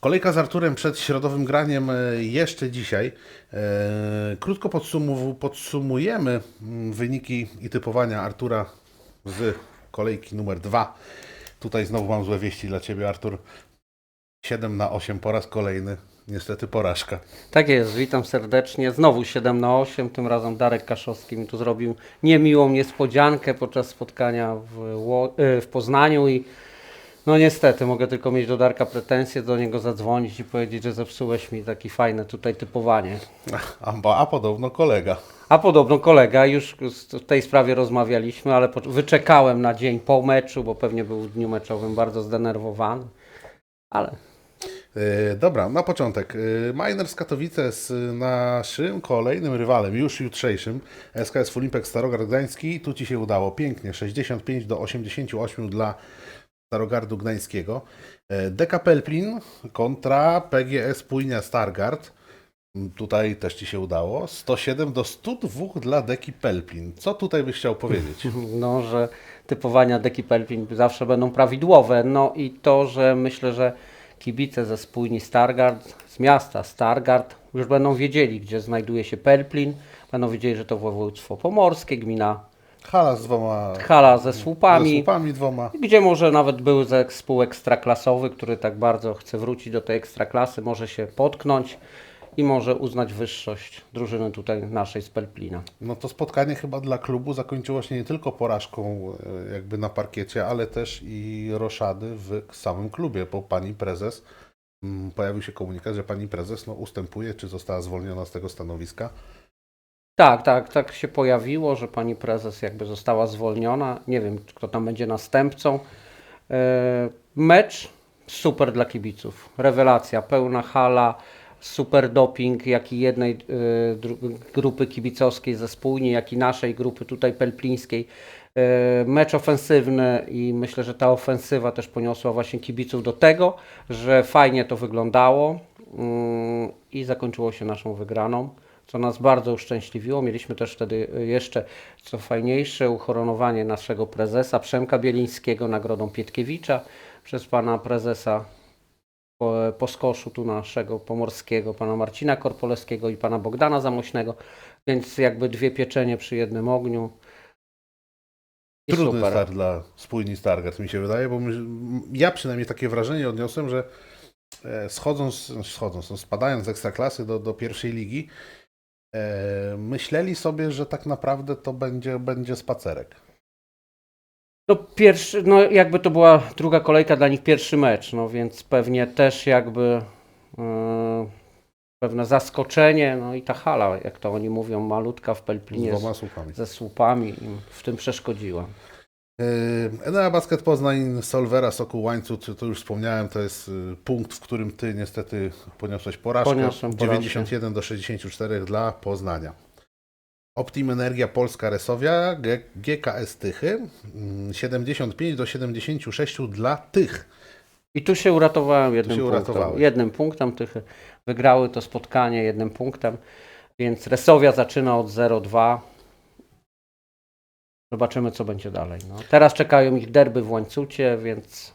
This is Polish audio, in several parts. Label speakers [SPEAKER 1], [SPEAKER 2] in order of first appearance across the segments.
[SPEAKER 1] Kolejka z Arturem przed środowym graniem e, jeszcze dzisiaj. E, Krótko podsumu- podsumujemy mm, wyniki i typowania Artura z kolejki numer 2. Tutaj znowu mam złe wieści dla Ciebie, Artur. 7 na 8 po raz kolejny. Niestety porażka.
[SPEAKER 2] Tak jest, witam serdecznie. Znowu 7 na 8, tym razem Darek Kaszowski mi tu zrobił niemiłą niespodziankę podczas spotkania w, e, w Poznaniu i no niestety mogę tylko mieć do Darka pretensje, do niego zadzwonić i powiedzieć, że zepsułeś mi takie fajne tutaj typowanie.
[SPEAKER 1] A, a podobno kolega.
[SPEAKER 2] A podobno kolega, już w tej sprawie rozmawialiśmy, ale wyczekałem na dzień po meczu, bo pewnie był w dniu meczowym bardzo zdenerwowany. Ale
[SPEAKER 1] E, Dobra, na początek. E, Miners Katowice z naszym kolejnym rywalem, już jutrzejszym, SKS Fulimpek Starogard Gdański. Tu Ci się udało pięknie, 65 do 88 dla Starogardu Gdańskiego. E, DK Pelplin kontra PGS Płynia Stargard. Mm, Tutaj też Ci się udało. 107 do 102 dla Deki Pelplin. Co tutaj byś chciał powiedzieć?
[SPEAKER 2] no, że typowania deki Pelpin zawsze będą prawidłowe. No i to, że myślę, że kibice ze spójni Stargard, z miasta Stargard, już będą wiedzieli, gdzie znajduje się Pelplin. Będą wiedzieli, że to województwo pomorskie, gmina
[SPEAKER 1] Hala z dwoma
[SPEAKER 2] Hala ze
[SPEAKER 1] ze
[SPEAKER 2] słupami.
[SPEAKER 1] słupami dwoma.
[SPEAKER 2] Gdzie może nawet był zespół ekstraklasowy, który tak bardzo chce wrócić do tej ekstraklasy, może się potknąć i może uznać wyższość drużyny tutaj naszej z Pelplina.
[SPEAKER 1] No to spotkanie chyba dla klubu zakończyło się nie tylko porażką e, jakby na parkiecie, ale też i roszady w samym klubie, bo pani prezes, mm, pojawił się komunikat, że pani prezes no, ustępuje, czy została zwolniona z tego stanowiska.
[SPEAKER 2] Tak, tak, tak się pojawiło, że pani prezes jakby została zwolniona. Nie wiem, kto tam będzie następcą. E, Mecz super dla kibiców. Rewelacja, pełna hala, super doping, jak i jednej e, grupy kibicowskiej ze spójni, jak i naszej grupy tutaj pelplińskiej. E, Mecz ofensywny i myślę, że ta ofensywa też poniosła właśnie kibiców do tego, że fajnie to wyglądało mm, i zakończyło się naszą wygraną co nas bardzo uszczęśliwiło. Mieliśmy też wtedy jeszcze, co fajniejsze, uhoronowanie naszego prezesa Przemka Bielińskiego nagrodą Pietkiewicza przez pana prezesa po, po skoszu tu naszego pomorskiego, pana Marcina Korpolewskiego i pana Bogdana Zamośnego, więc jakby dwie pieczenie przy jednym ogniu. I
[SPEAKER 1] Trudny
[SPEAKER 2] super.
[SPEAKER 1] start dla spójni Stargard mi się wydaje, bo my, ja przynajmniej takie wrażenie odniosłem, że e, schodząc, schodząc no, spadając z ekstraklasy do, do pierwszej ligi, e, myśleli sobie, że tak naprawdę to będzie, będzie spacerek.
[SPEAKER 2] No pierwszy, no jakby to była druga kolejka dla nich pierwszy mecz, no więc pewnie też jakby e, pewne zaskoczenie, no i ta hala, jak to oni mówią, malutka w Pelplinie z,
[SPEAKER 1] słupami.
[SPEAKER 2] ze słupami im w tym przeszkodziła.
[SPEAKER 1] Yy, Enea Basket Poznań, Solvera, Sokół Łańcuch, to już wspomniałem, to jest y, punkt, w którym Ty niestety poniosłeś porażkę.
[SPEAKER 2] Poniosłem porażkę.
[SPEAKER 1] 91 do 64 dla Poznania. Optim Energia Polska Resowia, GKS Tychy, mm, 75 do 76 dla Tych.
[SPEAKER 2] I tu się uratowałem jednym
[SPEAKER 1] się
[SPEAKER 2] punktem.
[SPEAKER 1] uratowałeś.
[SPEAKER 2] Jednym punktem tych wygrały to spotkanie jednym punktem, więc Resowia zaczyna od 0-2. Zobaczymy, co będzie dalej. No. Teraz czekają ich derby w łańcucie, więc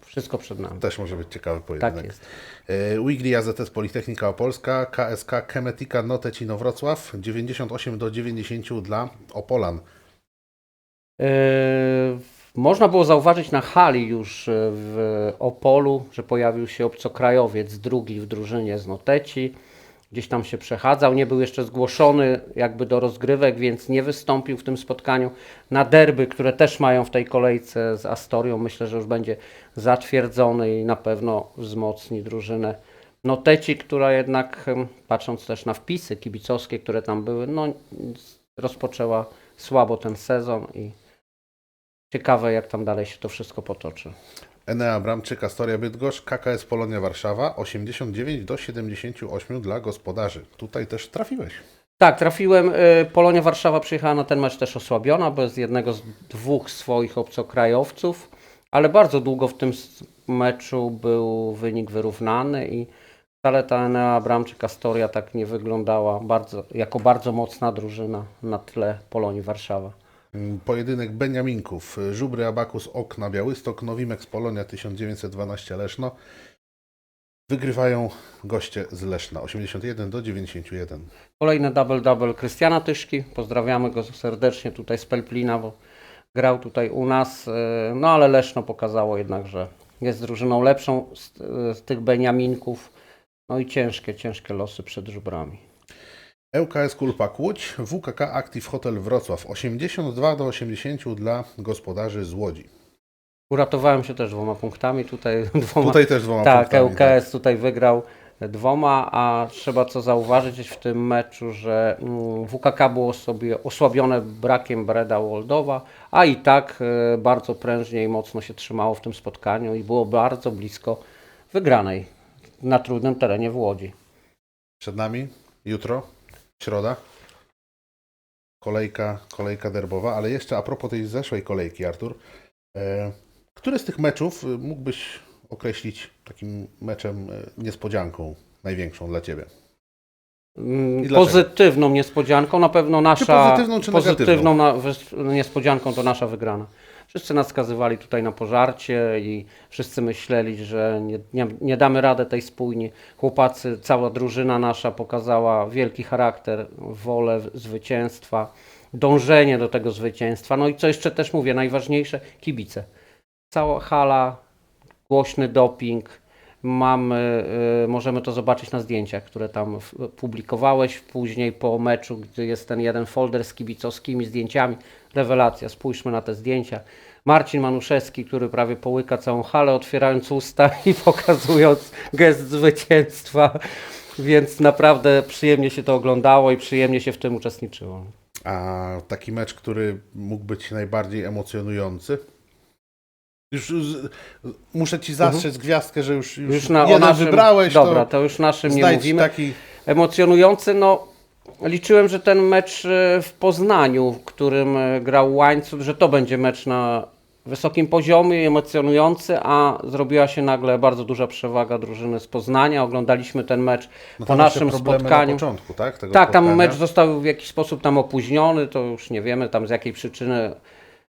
[SPEAKER 2] wszystko przed nami.
[SPEAKER 1] Też może być ciekawy pojedynek.
[SPEAKER 2] Tak jest.
[SPEAKER 1] Yy, Wigli AZS Politechnika Opolska, KSK Chemetika Notecino Wrocław, 98 do 90 dla Opolan.
[SPEAKER 2] Yy, Można było zauważyć na hali już yy, w Opolu, że pojawił się obcokrajowiec drugi w drużynie z Noteci. Gdzieś tam się przechadzał, nie był jeszcze zgłoszony jakby do rozgrywek, więc nie wystąpił w tym spotkaniu. Na derby, które też mają w tej kolejce z Astorią, myślę, że już będzie zatwierdzony i na pewno wzmocni drużynę Noteci, która jednak, em, patrząc też na wpisy kibicowskie, które tam były, no rozpoczęła słabo ten sezon i ciekawe jak tam dalej się to wszystko potoczy.
[SPEAKER 1] Enea Bramczyk, Astoria Bydgoszcz, KKS Polonia Warszawa, 89 do 78 dla gospodarzy. Tutaj też trafiłeś.
[SPEAKER 2] Tak, trafiłem. y, Polonia Warszawa przyjechała na ten mecz też osłabiona, bez jednego z dwóch swoich obcokrajowców, ale bardzo długo w tym meczu był wynik wyrównany i wcale ta Enea Bramczyk Astoria tak nie wyglądała bardzo, jako bardzo mocna drużyna na tle Polonii Warszawa.
[SPEAKER 1] Pojedynek Beniaminków. Żubry Abakus Okna Białystok, Nowimex Polonia 1912 Leszno. Wygrywają goście z Leszna 81 do 91.
[SPEAKER 2] Kolejny double-double Krystiana Tyszki. Pozdrawiamy go serdecznie tutaj z Pelplina, bo grał tutaj u nas. e, No ale Leszno pokazało jednak, że jest drużyną lepszą z, z tych Beniaminków. No i ciężkie, ciężkie losy przed żubrami.
[SPEAKER 1] ŁKS Kulpak Łódź, WKK Active Hotel Wrocław 82 do 80 dla gospodarzy z Łodzi.
[SPEAKER 2] Uratowałem się też dwoma punktami tutaj. Dwoma,
[SPEAKER 1] Tutaj też dwoma
[SPEAKER 2] tak,
[SPEAKER 1] punktami.
[SPEAKER 2] ŁKS tutaj wygrał dwoma, a trzeba co zauważyć w tym meczu, że mm, WKK było sobie osłabione brakiem Breda Woldowa, a i tak e, bardzo prężnie i mocno się trzymało w tym spotkaniu i było bardzo blisko wygranej na trudnym terenie w Łodzi.
[SPEAKER 1] Przed nami jutro, środa, kolejka, kolejka derbowa, ale jeszcze a propos tej zeszłej kolejki, Artur, e, który z tych meczów e, mógłbyś określić takim meczem e, niespodzianką największą dla Ciebie?
[SPEAKER 2] Mm,
[SPEAKER 1] I?
[SPEAKER 2] Pozytywną niespodzianką, na pewno nasza
[SPEAKER 1] pozytywną, czy
[SPEAKER 2] pozytywną na, niespodzianką to nasza wygrana. Wszyscy nas skazywali tutaj na pożarcie i wszyscy myśleli, że nie, nie, nie damy radę tej spójni. Chłopacy, cała drużyna nasza pokazała wielki charakter, wolę zwycięstwa, dążenie do tego zwycięstwa. No i co jeszcze też mówię, najważniejsze, kibice. Cała hala, głośny doping. Mamy, y, możemy to zobaczyć na zdjęciach, które tam publikowałeś później po meczu, gdzie jest ten jeden folder z kibicowskimi zdjęciami. Rewelacja, spójrzmy na te zdjęcia. Marcin Manuszewski, który prawie połyka całą halę, otwierając usta i pokazując gest zwycięstwa. Więc naprawdę przyjemnie się to oglądało i przyjemnie się w tym uczestniczyło.
[SPEAKER 1] A taki mecz, który mógł być najbardziej emocjonujący? Już z, muszę Ci zastrzec gwiazdkę, że już, już,
[SPEAKER 2] Mhm. Już na,
[SPEAKER 1] jeden
[SPEAKER 2] naszym,
[SPEAKER 1] wybrałeś,
[SPEAKER 2] Dobra,
[SPEAKER 1] to,
[SPEAKER 2] to już naszym nie mówimy.
[SPEAKER 1] taki...
[SPEAKER 2] emocjonujący. No, liczyłem, że ten mecz e, w Poznaniu, w którym e, grał Łańcuch, że to będzie mecz na wysokim poziomie, emocjonujący, a zrobiła się nagle bardzo duża przewaga drużyny z Poznania. Oglądaliśmy ten mecz
[SPEAKER 1] No
[SPEAKER 2] po
[SPEAKER 1] tam
[SPEAKER 2] naszym spotkaniu.
[SPEAKER 1] Na początku, tak? Tego
[SPEAKER 2] Tak, tam
[SPEAKER 1] spotkania.
[SPEAKER 2] mecz został w jakiś sposób tam opóźniony, to już nie wiemy tam z jakiej przyczyny,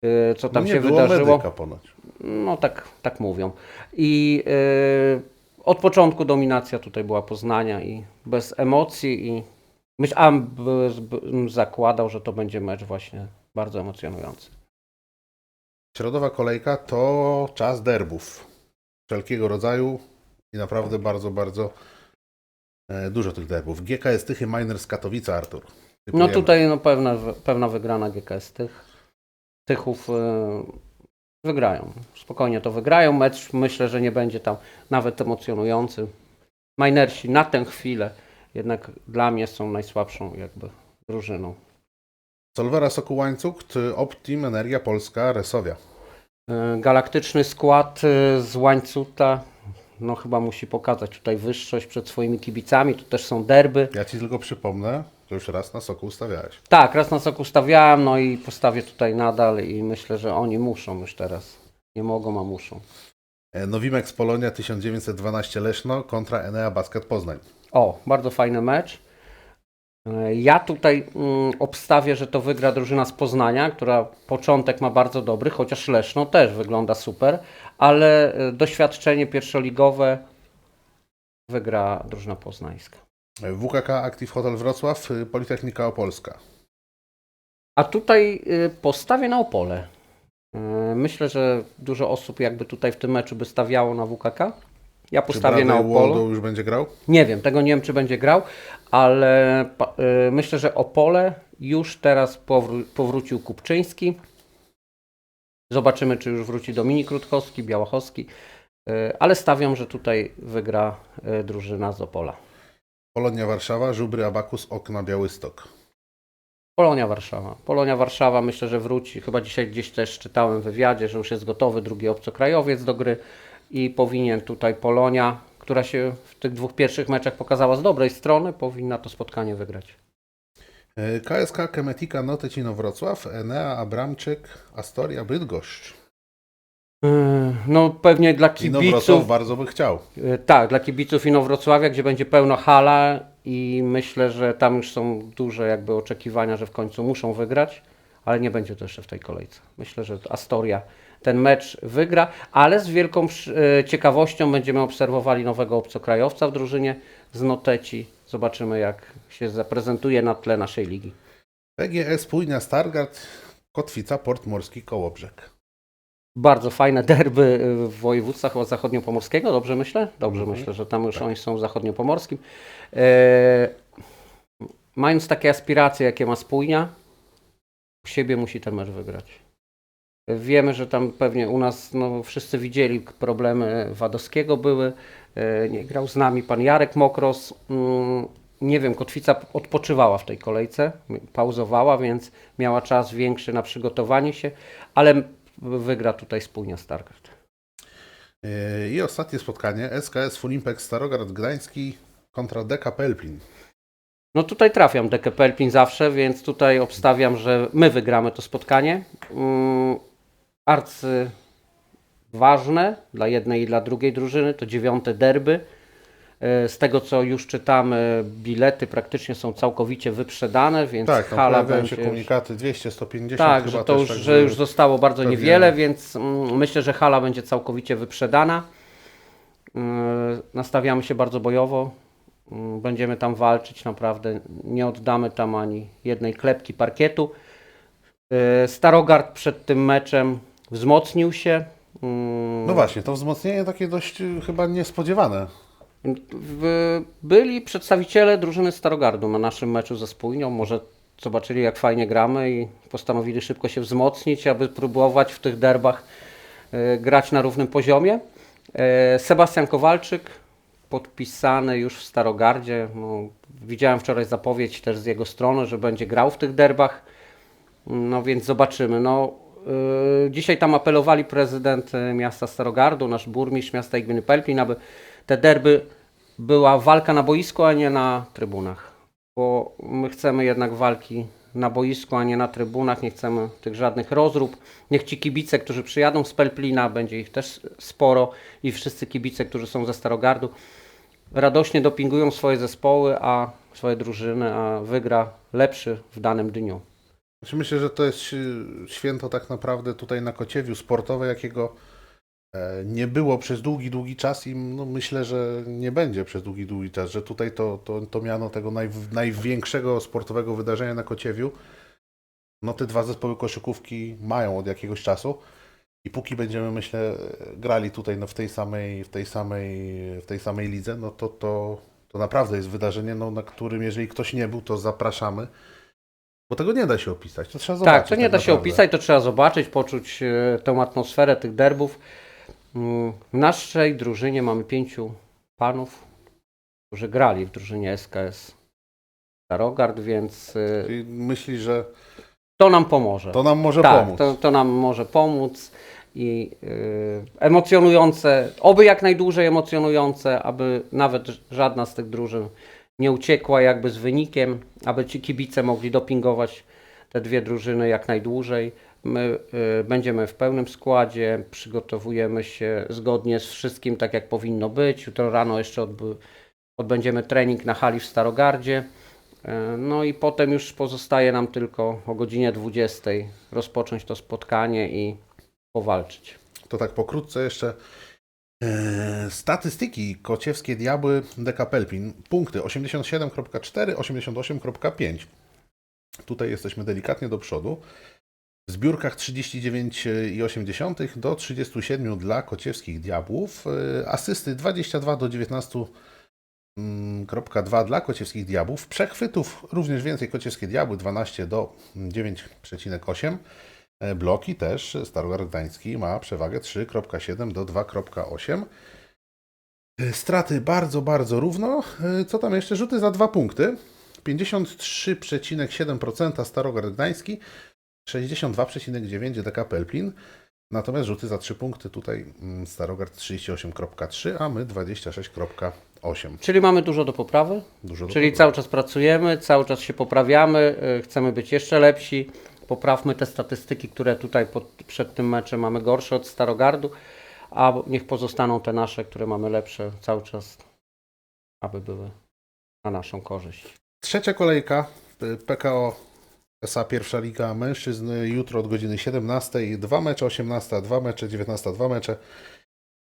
[SPEAKER 2] e, co tam
[SPEAKER 1] no
[SPEAKER 2] się wydarzyło.
[SPEAKER 1] medyka ponoć.
[SPEAKER 2] No tak, tak mówią. I y, od początku dominacja tutaj była Poznania i bez emocji i myśl, a b- bym zakładał, że to będzie mecz właśnie bardzo emocjonujący.
[SPEAKER 1] Środowa kolejka to czas derbów. Wszelkiego rodzaju i naprawdę bardzo, bardzo e, dużo tych derbów. GKS Tychy Miners Katowice, Artur.
[SPEAKER 2] No
[SPEAKER 1] Typujemy.
[SPEAKER 2] tutaj no, pewna, pewna wygrana GKS tych, Tychów y, wygrają. Spokojnie to wygrają. Mecz myślę, że nie będzie tam nawet emocjonujący. Minersi na tę chwilę jednak dla mnie są najsłabszą jakby drużyną.
[SPEAKER 1] Solwera Soku Łańcuch, Optim Energia Polska, Resowia.
[SPEAKER 2] E, Galaktyczny skład e, z łańcuta, no chyba musi pokazać tutaj wyższość przed swoimi kibicami, tu też są derby.
[SPEAKER 1] Ja Ci tylko przypomnę, że już raz na Soku ustawiałeś.
[SPEAKER 2] Tak, raz na sok ustawiałem, no i postawię tutaj nadal i myślę, że oni muszą już teraz. Nie mogą, a muszą.
[SPEAKER 1] E, Nowimex Polonia 1912 Leszno kontra Enea Basket Poznań.
[SPEAKER 2] O, bardzo fajny mecz. E, Ja tutaj mm, obstawię, że to wygra drużyna z Poznania, która początek ma bardzo dobry, chociaż Leszno też wygląda super, ale e, doświadczenie pierwszoligowe wygra drużyna poznańska.
[SPEAKER 1] WKK Active Hotel Wrocław, y, Politechnika Opolska.
[SPEAKER 2] A tutaj y, postawię na Opole. Y, Myślę, że dużo osób jakby tutaj w tym meczu by stawiało na WKK. Ja
[SPEAKER 1] Czy
[SPEAKER 2] postawię na
[SPEAKER 1] Bradley
[SPEAKER 2] Opolu.
[SPEAKER 1] Waldo już będzie grał?
[SPEAKER 2] Nie wiem, tego nie wiem, czy będzie grał, ale myślę, że Opole już teraz powró- powrócił Kupczyński. Zobaczymy, czy już wróci Dominik Rutkowski, Białachowski. Y, Ale stawiam, że tutaj wygra y, drużyna z Opola.
[SPEAKER 1] Polonia Warszawa, Żubry Abakus, Okna Białystok.
[SPEAKER 2] Polonia Warszawa. Polonia Warszawa myślę, że wróci. Chyba dzisiaj gdzieś też czytałem w wywiadzie, że już jest gotowy drugi obcokrajowiec do gry i powinien tutaj Polonia, która się w tych dwóch pierwszych meczach pokazała z dobrej strony, powinna to spotkanie wygrać.
[SPEAKER 1] E, KSK Kemetika Notecino Wrocław, Enea Abramczyk, Astoria Bydgoszcz.
[SPEAKER 2] Yy, No pewnie dla
[SPEAKER 1] I
[SPEAKER 2] kibiców,
[SPEAKER 1] bardzo by chciał.
[SPEAKER 2] yy, tak, dla kibiców Inowrocławia, gdzie będzie pełna hala i myślę, że tam już są duże jakby oczekiwania, że w końcu muszą wygrać, ale nie będzie to jeszcze w tej kolejce. Myślę, że Astoria ten mecz wygra, ale z wielką e, ciekawością będziemy obserwowali nowego obcokrajowca w drużynie z Noteci. Zobaczymy, jak się zaprezentuje na tle naszej ligi.
[SPEAKER 1] PGS Pójnia Stargard, Kotwica, Port Morski, Kołobrzeg.
[SPEAKER 2] Bardzo fajne derby w województwach chyba zachodniopomorskiego, dobrze myślę? Dobrze
[SPEAKER 1] Mhm.
[SPEAKER 2] myślę, że tam już oni są w zachodniopomorskim. E, mając takie aspiracje, jakie ma Spójnia, u siebie musi ten mecz wygrać. Wiemy, że tam pewnie u nas no, wszyscy widzieli problemy Wadowskiego były. E, nie grał z nami pan Jarek Mokros. Mm, nie wiem, Kotwica odpoczywała w tej kolejce, pauzowała, więc miała czas większy na przygotowanie się, ale wygra tutaj Spójnia Stargard.
[SPEAKER 1] Yy, I ostatnie spotkanie, SKS Fulimpek Starogard Gdański kontra DK Pelplin.
[SPEAKER 2] No tutaj trafiam Dekę Pelpin zawsze, więc tutaj obstawiam, że my wygramy to spotkanie. Mm, Arcy ważne dla jednej i dla drugiej drużyny, to dziewiąte derby. E, Z tego co już czytamy, bilety praktycznie są całkowicie wyprzedane, więc
[SPEAKER 1] Tak,
[SPEAKER 2] hala będzie
[SPEAKER 1] się komunikaty 200, 150
[SPEAKER 2] Tak,
[SPEAKER 1] chyba
[SPEAKER 2] że to
[SPEAKER 1] też,
[SPEAKER 2] już,
[SPEAKER 1] tak,
[SPEAKER 2] że już zostało bardzo
[SPEAKER 1] pewnie-
[SPEAKER 2] niewiele, więc mm, myślę, że hala będzie całkowicie wyprzedana. Yy, Nastawiamy się bardzo bojowo. Yy, Będziemy tam walczyć naprawdę. Nie oddamy tam ani jednej klepki parkietu. Yy, Starogard przed tym meczem wzmocnił się. Yy,
[SPEAKER 1] No właśnie, to wzmocnienie takie dość y, chyba niespodziewane.
[SPEAKER 2] Byli przedstawiciele drużyny Starogardu na naszym meczu ze Spójnią. Może zobaczyli, jak fajnie gramy i postanowili szybko się wzmocnić, aby próbować w tych derbach e, grać na równym poziomie. E, Sebastian Kowalczyk, podpisany już w Starogardzie. No, widziałem wczoraj zapowiedź też z jego strony, że będzie grał w tych derbach. No więc zobaczymy. No, dzisiaj tam apelowali prezydent y, miasta Starogardu, nasz burmistrz miasta i gminy Pelplin, aby te derby była walka na boisku, a nie na trybunach. Bo my chcemy jednak walki na boisku, a nie na trybunach. Nie chcemy tych żadnych rozrób. Niech ci kibice, którzy przyjadą z Pelplina, będzie ich też sporo i wszyscy kibice, którzy są ze Starogardu, radośnie dopingują swoje zespoły, a swoje drużyny, a wygra lepszy w danym dniu.
[SPEAKER 1] Znaczy myślę, że to jest święto tak naprawdę tutaj na Kociewiu sportowe, jakiego e, nie było przez długi, długi czas i no, myślę, że nie będzie przez długi, długi czas, że tutaj to, to, to miano tego naj, największego sportowego wydarzenia na Kociewiu, no te dwa zespoły koszykówki mają od jakiegoś czasu i póki będziemy, myślę, grali tutaj no, w, tej samej, w, tej samej, w tej samej lidze, no to, to, to naprawdę jest wydarzenie, no, na którym jeżeli ktoś nie był, to zapraszamy. Bo tego nie da się opisać, to trzeba zobaczyć.
[SPEAKER 2] Tak, to nie da się
[SPEAKER 1] naprawdę.
[SPEAKER 2] opisać, to trzeba zobaczyć, poczuć e, tę atmosferę tych derbów. Mm, W naszej drużynie mamy pięciu panów, którzy grali w drużynie SKS Starogard, więc e,
[SPEAKER 1] Czyli myśli, że
[SPEAKER 2] to nam pomoże.
[SPEAKER 1] to nam może
[SPEAKER 2] tak,
[SPEAKER 1] pomóc.
[SPEAKER 2] To, to nam może pomóc i y, emocjonujące, oby jak najdłużej emocjonujące, aby nawet żadna z tych drużyn nie uciekła jakby z wynikiem, aby ci kibice mogli dopingować te dwie drużyny jak najdłużej. My y, będziemy w pełnym składzie, przygotowujemy się zgodnie z wszystkim tak jak powinno być. Jutro rano jeszcze odbędziemy trening na hali w Starogardzie. E, No i potem już pozostaje nam tylko o godzinie 20 rozpocząć to spotkanie i powalczyć.
[SPEAKER 1] To tak pokrótce jeszcze. E, Statystyki Kociewskie Diabły DK Pelpin. Punkty 87.4, 88.5. Tutaj jesteśmy delikatnie do przodu. W zbiórkach 39,8 do 37 dla Kociewskich Diabłów. E, Asysty 22 do 19 mm, kropka 2 dla Kociewskich Diabłów. Przechwytów również więcej Kociewskie Diabły 12 do 9,8. E, Bloki też Starogard Gdański ma przewagę 3,7 do 2,8. E, Straty bardzo, bardzo równo. E, Co tam jeszcze? Rzuty za dwa punkty. 53,7% Starogard Gdański, 62,9% DK Pelplin. Natomiast rzuty za 3 punkty tutaj mm, Starogard 38,3, a my 26,8.
[SPEAKER 2] Czyli mamy dużo do poprawy,
[SPEAKER 1] Dużo do
[SPEAKER 2] czyli
[SPEAKER 1] poprawy.
[SPEAKER 2] cały czas pracujemy, cały czas się poprawiamy, y, chcemy być jeszcze lepsi. Poprawmy te statystyki, które tutaj pod, przed tym meczem mamy gorsze od Starogardu, a niech pozostaną te nasze, które mamy lepsze cały czas, aby były na naszą korzyść.
[SPEAKER 1] Trzecia kolejka y, PKO SA pierwsza liga mężczyzn jutro od godziny 17, dwa mecze 18, dwa mecze 19, dwa mecze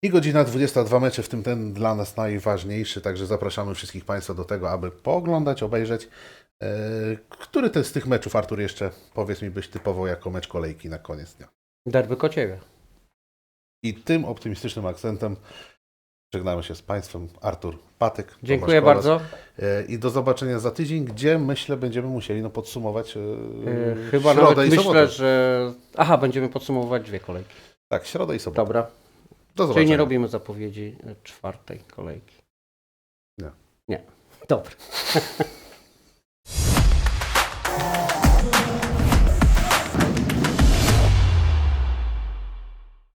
[SPEAKER 1] i godzina 22 mecze, w tym ten dla nas najważniejszy, także zapraszamy wszystkich Państwa do tego, aby pooglądać, obejrzeć. E, Który ten z tych meczów, Artur, jeszcze powiedz mi, byś typował jako mecz kolejki na koniec dnia?
[SPEAKER 2] Derby Kociewie.
[SPEAKER 1] I tym optymistycznym akcentem żegnamy się z Państwem. Artur Patyk.
[SPEAKER 2] Dziękuję
[SPEAKER 1] Tomasz
[SPEAKER 2] bardzo.
[SPEAKER 1] E, I do zobaczenia za tydzień, gdzie myślę będziemy musieli no, podsumować E,
[SPEAKER 2] Chyba
[SPEAKER 1] środę
[SPEAKER 2] nawet
[SPEAKER 1] i
[SPEAKER 2] myślę,
[SPEAKER 1] sobotę.
[SPEAKER 2] że... Aha, będziemy podsumowywać dwie kolejki.
[SPEAKER 1] Tak, środę i sobotę.
[SPEAKER 2] Dobra.
[SPEAKER 1] Do
[SPEAKER 2] Czyli
[SPEAKER 1] zobaczenia.
[SPEAKER 2] nie robimy zapowiedzi czwartej kolejki.
[SPEAKER 1] Nie.
[SPEAKER 2] Nie. Dobra.